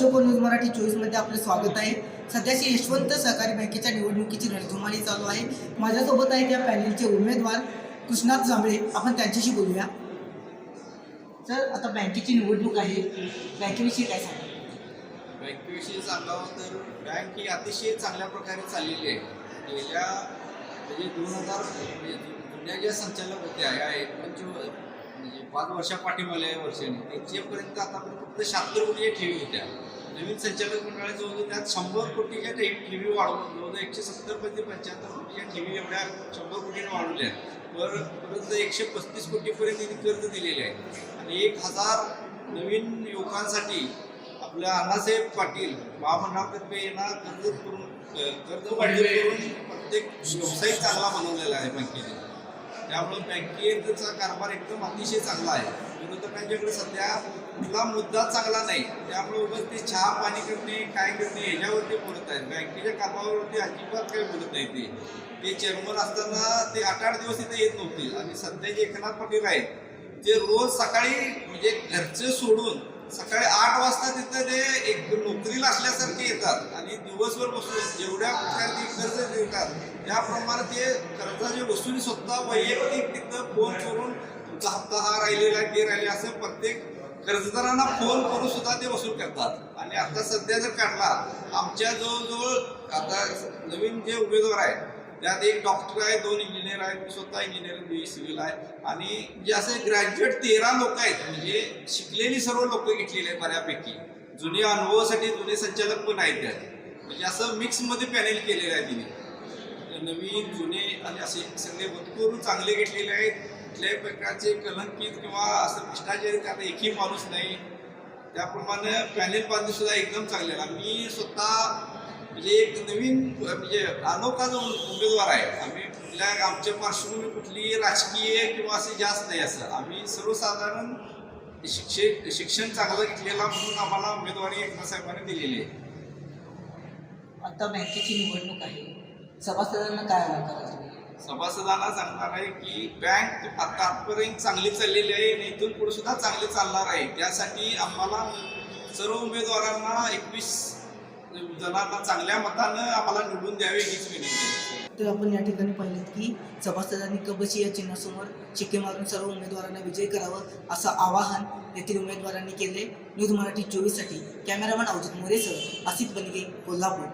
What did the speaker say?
कोण न्यूज मराठी चोवीसमध्ये आपलं स्वागत आहे. सध्याची यशवंत सहकारी बँकेच्या निवडणुकीची रणधुमाळी चालू आहे. माझ्यासोबत आहे त्या पॅनेलचे उमेदवार कृष्णात जांभळे. आपण त्यांच्याशी बोलूया. सर आता बँकेची निवडणूक आहे. बँकेविषयी काय सांगा बँकेविषयी सांगावं तर बँक ही अतिशय चांगल्या प्रकारे चाललेली आहे. गेल्या म्हणजे दोन हजार म्हणजे जुन्या ज्या संचालक होत्या या एक म्हणजे पाच वर्षापाठीमाल्या वर्षाने. त्यांच्यापर्यंत आतापर्यंत फक्त शहात्तर कोटी म्हणजे ठेवी होत्या. नवीन संचालक मंडळाचं होतं त्यात शंभर कोटीच्या ठेवी ठेवी वाढवून जवळजवळ एकशे सत्तर पैकी पंच्याहत्तर कोटीच्या ठेवी एवढ्या शंभर कोटीने वाढवल्या. पर परत एकशे पस्तीस कोटीपर्यंत त्यांनी कर्ज दिलेले आहे. आणि एक हजार नवीन युवकांसाठी आपल्या अण्णासाहेब पाटील महामंडळातर्फे यांना कर्ज करून कर्ज वाढले करून प्रत्येक व्यवसाय चांगला बनवलेला आहे बँकेने. त्यामुळे बँकेचा कारभार एकदम अतिशय चांगला आहे. विरोधकांच्याकडे सध्या कुठला मुद्दा चांगला नाही. त्यामुळे उगाच ते चहा पाणी करणे काय करणे ह्याच्यावरती बोलत आहेत. बँकेच्या कामावरती अजिबात काही बोलत नाही ते. ते चेअरमन असताना ते आठ आठ दिवस इथे येत नव्हते. आणि सध्या जे एकनाथ पाटील आहेत ते रोज सकाळी म्हणजे घरचे सोडून सकाळी आठ वाजता तिथं ते एक नोकरीला असल्यासारखे येतात आणि दिवसभर बसून जेवढ्या प्रकारचे कर्ज देतात त्याप्रमाणे ते कर्जाची वसुली स्वतः वैयक्तिक तिथं फोन करून तुमचा हप्ता हा राहिलेला आहे ते राहिले असं प्रत्येक कर्जदारांना फोन करून सुद्धा ते वसूल करतात. आणि आता सध्या जर काढला आमच्या जवळजवळ आता नवीन जे उमेदवार आहेत त्यात एक डॉक्टर आहे दोन इंजिनियर आहेत मी स्वतः इंजिनियर बी सिव्हिल आहे. आणि जे असे ग्रॅज्युएट तेरा लोक आहेत म्हणजे शिकलेली सर्व लोक घेतलेली आहेत बऱ्यापैकी. जुने अनुभवासाठी जुने संचालक पण आहेत त्यात. म्हणजे असं मिक्समध्ये पॅनेल केलेलं आहे तिने. म्हणजे नवीन जुने आणि असे सगळे भरपूर चांगले घेतलेले आहेत. कुठल्याही प्रकारचे कलंकित किंवा असं भ्रष्टाचारी आता एकही माणूस नाही. त्याप्रमाणे पॅनेल बांधणी सुद्धा एकदम चांगले मी स्वतः म्हणजे एक नवीन म्हणजे अनोखा जो उमेदवार आहे आम्ही कुठल्या आमच्या पार्श्वभूमी कुठली राजकीय किंवा असे जास्त नाही असं. आम्ही सर्वसाधारण शिक्षण शिक्षण चांगलं घेतलेला म्हणून आम्हाला उमेदवारी एकनाथ साहेबांनी दिलेली आहे. आता बँकेची निवडणूक आहे. सभासदांना काय करायचं सभासदांना सांगणार आहे की बँक आता आतापर्यंत चांगली चाललेली आहे आणि इथून पुढे सुद्धा चांगली चालणार आहे. त्यासाठी आम्हाला सर्व उमेदवारांना एकवीस जणांना चांगल्या मतानं आम्हाला निवडून द्यावे हीच विनंती आहे. तर आपण या ठिकाणी पाहिलं की सभासदांनी कबशी या चिन्हासमोर शिक्के मारून सर्व उमेदवारांना विजय करावं असं आवाहन येथील उमेदवारांनी केले. न्यूज मराठी चोवीससाठी कॅमेरामॅन अवजित मोरेसह आसिफ बनगे कोल्हापूर.